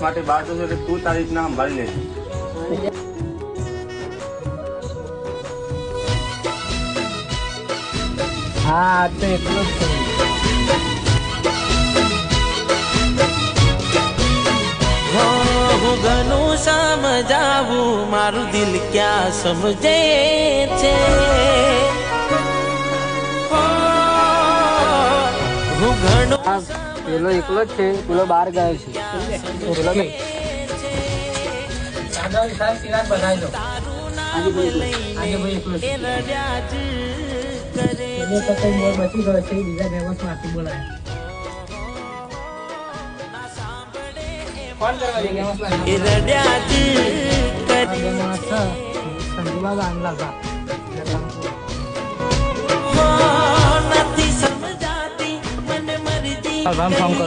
માટે બહાર જશો એટલે તું તારી રીતના સંભાળી લેજે. હા તો એટલું જ હું ઘણું સમજાવું મારું દિલ ક્યાં સમજે છે? હું ઘણું પેલો એકલો જ છે પેલો બહાર ગયો છે. પેલો નહીં. રડ્યા જ કરે. રામ ફોન કરો.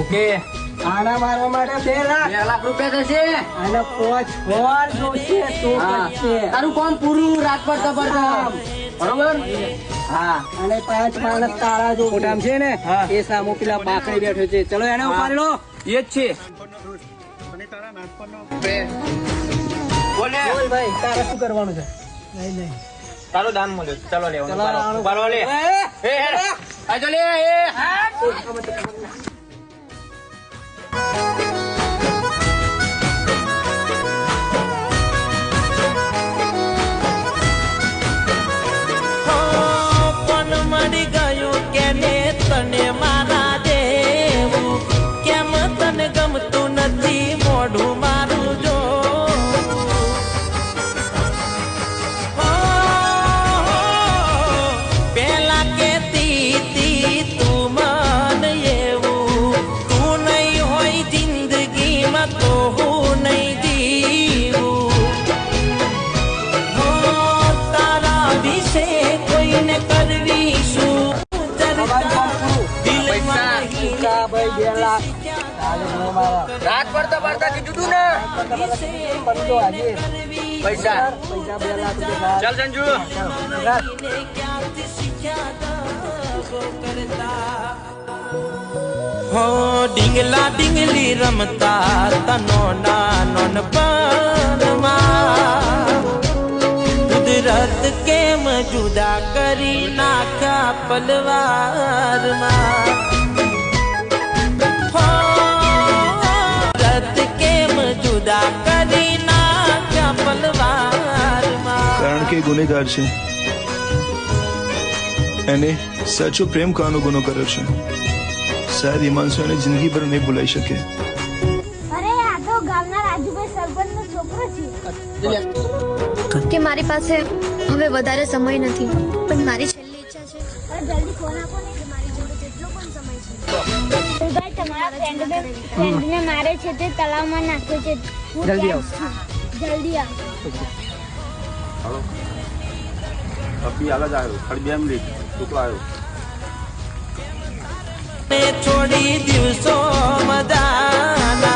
ઓકે. આના મારવા માટે બે લાખ. રૂપિયા થશે. અને પોચ ફોર જોશે તો તારું કોમ પૂરું રાજકોટ જબરદસ્ત બરોબર? હા. અને પાંચ માણસ તારા જો મોટામ છે ને? એ સામો પેલા બાકડી બેઠો છે. ચલો એને ઉપાડી લો. એ જ છે. બોલે. બોલ ભાઈ તારે શું કરવાનું છે? નહીં નહીં તારું દાન મળ્યું. ચલો લેવાનું. ઉપાડો. લે. એ, એ કરવી શું મારા રાજકોટ જબરદસ્ત કીધું તું ને. રમતા તનો નાનો જુદા કરી નાખા પલવારમાં. હો કેમ જુદા કરી નાખ્યા પલવારમાં? કારણ કે ગુનેગાર છે. એને સાચો પ્રેમ કાનો ગુનો કર્યો છે. શાયદ હિમાંશુ એને જિંદગીભર નહીં ભૂલાઈ શકે. અરે આ તો ગામના રાજુભાઈ સરપંચનો છોકરો છે. કે મારી પાસે હવે વધારે સમય નથી પણ મારી છેલ્લી ઈચ્છા છે. અરે જલ્દી ફોન આપો ને કે મારી જોડે જેટલો પણ સમય છે. ભાઈ તમારા ફ્રેન્ડને ફ્રેન્ડને મારે છે તે તળાવમાં નાખ્યો છે. જલ્દી આવ. જલ્દી આવ. અભી હાલ જ આવ્યો. ખાલી બે મિનિટ. છોકરો આવ્યો. છોડી દિવસો મજાના